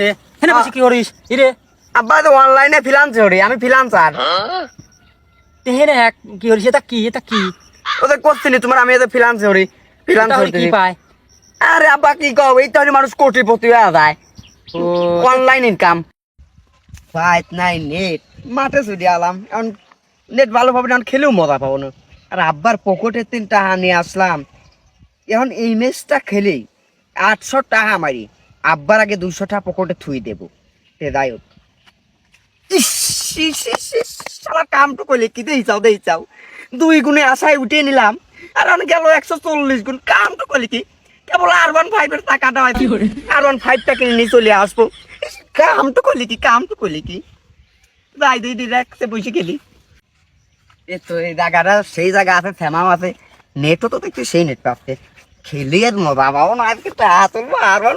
রে হেনে বসে কি করিস? ইরে। আব্বা তো অনলাইনে করি আমি তে হেনে কি করিস? এটা কি? এটা কি? করছিনি তোমার আমি তাহলে কি পায়? আরে আব্বা কি কও? এই তো মানুষ কোটিপতি হয়ে যায়। অনলাইন ইনকাম ফাইট নাই নেট মাঠে ছুটি আলাম। এখন নেট ভালো পাবো না খেলেও মজা পাবো না। আর আব্বার পকেটে তিন টাকা নিয়ে আসলাম। এখন এই ম্যাচটা খেলেই আটশো টাকা মারি। আব্বার আগে দুশো টাকা পকেটে থুই দেবো। তে যাই হোক। ইস, কামটু করলে কি দেই চাও দেই চাও। দুই গুণে আশায় উঠিয়ে নিলাম আর এখন গেল একশো চল্লিশ গুণ। কামটু করলে কি? কেবল আর ওয়ান ফাইভের টাকাটা হয়তো আর ওয়ান ফাইভটা কিনে নিয়ে চলে আসব। কামটু করলি কি কামটু করলি কি? যাই দুই ডিরেক্টে বসে গেলি। এ তো এই জায়গাটা সেই জায়গা আছে ফেমাও আছে। নেটও তো দেখছি সেই নেট পাচ্ছে। খেলি আর মজা পাবো না আজকে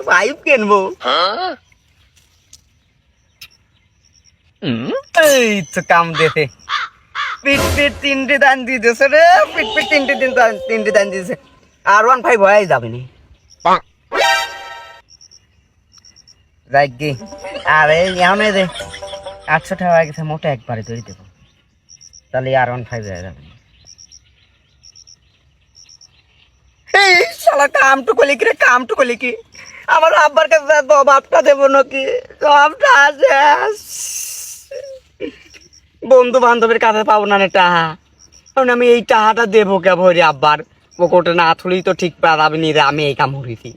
ফাইভ এই তো কাম দিতে পিট তিনটে দান দিতেছে রে, পিট তিনটে দিন তিনটে দান দিতেছে। আর ওয়ান ফাইভ হয়ে যাবে নি যাই গে আরে ইয়ামে দে আটশো টাকা গেছে, মোটা একবারে তৈরি দেবো। তাহলে আর ওয়ান ফাইভ হয়ে যাবে শালা কামটু কলি কি রে কামটু কলি কি আমার আব্বার কাছে জবাবটা দেবো নাকি? জবাবটা আছে। বন্ধু বান্ধবের কাছে পাবো না টাহা। কারণ আমি এই টাহাটা দেবো কে ভরি আব্বার? পকেটে না থুলেই তো ঠিক পারাবি নি রে আমি এই কাম হরিছি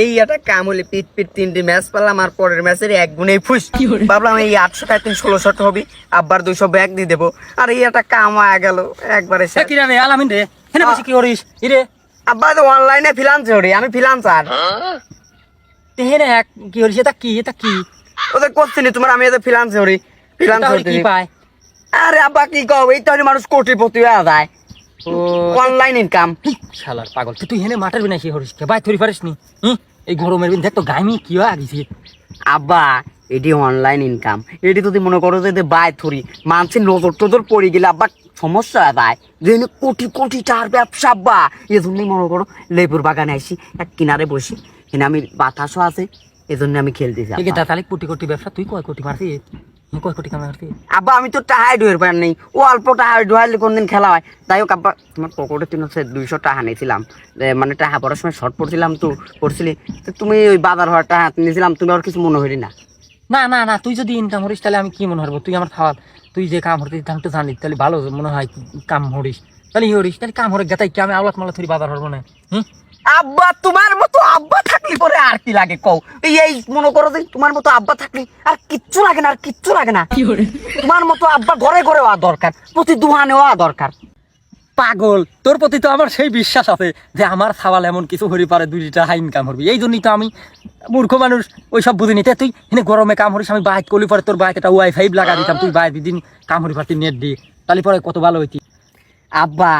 এই একটা কাম হলে পিট পিট তিনটে ম্যাচ পেলাম আর পরের ম্যাচের এক গুণেই ফুস ভাবলাম এই আটশো টাকা তিন ষোলোশো টাকা হবি আব্বার দুইশো ব্যাগ দিয়ে দেবো। আর এই একটা কাম হয়ে গেল একবারে কি রে আলামিন রে বসে কি করিস? ইরে আব্বা তো অনলাইনে ফিলান্স করি আমি ফিলান্সার তে হেনে এক কি করিস এটা কি এটা কি? ওদের করছিনি তোমার আমি এদের ফিলান্স করি ফিলান্স তাহলে কি পায়? আরে আব্বা কি কও এই তো মানুষ কোটিপতি হয়ে যায়। ও অনলাইন ইনকাম শালার পাগল তুই হেনে মাঠের বিনা সে করিস কে ভাই থরি পারিস নি? এই গরমের দিন দেখ তো গাইমি কি হয় আগিছে আব্বা এটি অনলাইন ইনকাম এটি যদি মনে করো যে বাই থরি মানুষের নজর টজর পড়ে গেলে আব্বা সমস্যা হয়ে। যে কোটি কোটি টাকার ব্যবসা আব্বা এই জন্যই মনে করো লেবুর বাগানে আসি এক কিনারে বসি। এখানে আমি বাতাসও আছে এজন্য আমি ঠিক আব্বা। তাহলে কোটি কোটি ব্যবসা তুই কয় কোটি কয় মারছিস আব্বা আমি তো টাহাই ডুয়ের পার নেই। ও অল্প টাহাই ডুয়াইলে কোনদিন খেলা হয়। তাই হোক আব্বা তোমার পকেটে তিন হচ্ছে দুইশো টাকা নিয়েছিলাম। মানে টাকা পড়ার সময় শর্ট পড়ছিলাম তো পড়ছিলি। তো তুমি ওই বাজার হওয়ার টাকা নিয়েছিলাম তুমি আর কিছু মনে হইলি না। না না না তুই যদি ইনকাম করিস তাহলে আমি কি মনে হব তুই আমার খাওয়া তুই যে কাম হরিস আমি তো জানিস তাহলে ভালো মনে হয় কাম হরিস তাহলে ই হরিস তাহলে কাম হরে গেতাই কি আমি আওলাত মালা থরি বাজার হরবো না হুম? আব্বা তোমার মতো আব্বা থাকলে পরে আর কি লাগে কও? এই এই মনে করো যে তোমার মতো আব্বা থাকলি আর কিচ্ছু লাগে না আর কিচ্ছু লাগে না। তোমার মতো আব্বা ঘরে ঘরে হওয়া দরকার প্রতি দুহানে হওয়া দরকার। পাগল। তোর প্রতি তো আমার সেই বিশ্বাস আছে যে আমার ছাওয়াল এমন কিছু হরি পারে দুই লিটার হাই ইনকাম করবি। এই জন্যই তো আমি মূর্খ মানুষ ওই সব বুঝি নিতে তুই এনে গরমে কাম হরিস আমি বাইক করলি পরে তোর বাইক একটা ওয়াইফাই লাগা দিতাম, তুই বাইক দিন কাম হরি পারতি নেট দিয়ে তাহলে পরে কত ভালো হইতি। আব্বা,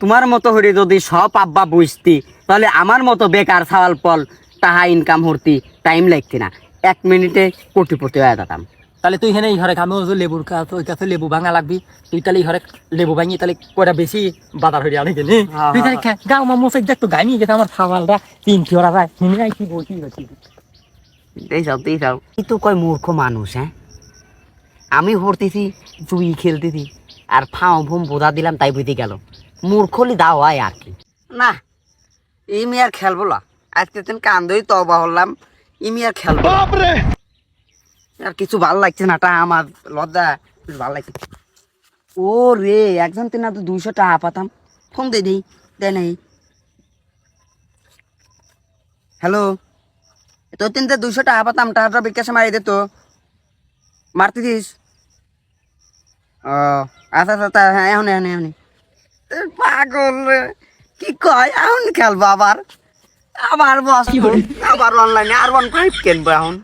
তোমার মতো হরে যদি সব আব্বা বুঝতি, তাহলে আমার মতো বেকার সাওয়াল পল তাহা ইনকাম হরতি টাইম লাগতি না। এক মিনিটে কোটিপতি হয়ে যেতাম। তাহলে তুই হেনে এই ঘরে আমিও লেবুর কাছ ওই কাছে লেবু ভাঙা লাগবি। তুই তাহলে এই ঘরে লেবু ভাঙি তাহলে কয়টা বেশি বাজার হয়ে আনে গেলি তুই তাহলে গাও মা মোসাই দেখ তো গাইনি গেছে আমার ছাওয়ালটা তিন কি ওরা যায়। হিনে আই কি বলছি বলছি এই সব এই সব এই তো কয় মূর্খ মানুষ হ্যাঁ আমি হরতেছি তুই খেলতেছি আর ফাও ফুম বোঝা দিলাম তাই বুঝতে গেল। মূর্খলি দাও হয় আর কি? না ইমি আর খেলব না আজকে দিন কান্দই তবা হলাম ইমি আর খেলব। আর কিছু ভালো লাগছে না টা আমার লজ্জা কিছু ভালো লাগছে ও রে একজন তিন তো দুইশো টাকা পাতাম। ফোন দিয়ে দিই দেয় নাই। হ্যালো? তো তিনটে দুশো টাকা পাতাম টাকাটা বিকাশে মারি দে তো। মারতে দিস। ও আচ্ছা আচ্ছা তা হ্যাঁ এখন এখন এখন পাগল কি কয় এখন খেলব আবার। আবার বস আবার অনলাইনে আর ওয়ান ফাইভ কিনবো এখন?